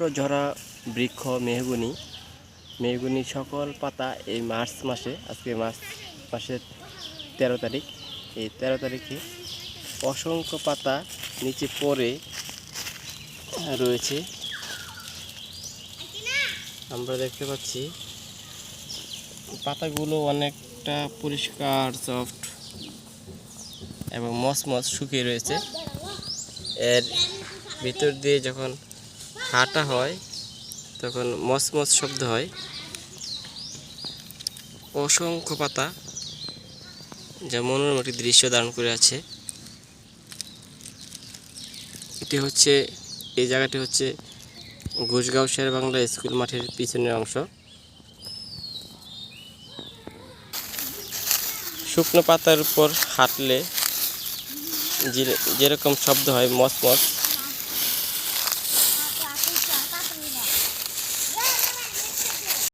একমাত্র ঝরা বৃক্ষ মেহগুনি। মেহগুনি সকল পাতা এই মার্চ মাসে, আজকে মার্চ মাসের তেরো তারিখ। এই তেরো তারিখে অসংখ্য পাতা নিচে পড়ে রয়েছে। আমরা দেখতে পাচ্ছি পাতাগুলো অনেকটা পরিষ্কার সফট এবং মসমস শুকিয়ে রয়েছে। এর ভিতর দিয়ে যখন হাঁটা হয়, তখন মসমস শব্দ হয়। অসংখ্য পাতা যা মনোরম দৃশ্য ধারণ করে আছে। এটি হচ্ছে, এই জায়গাটি হচ্ছে ঘুষগাঁও শের বাংলা স্কুল মাঠের পিছনের অংশ। শুকনো পাতার উপর হাঁটলে যেরকম শব্দ হয় মসমস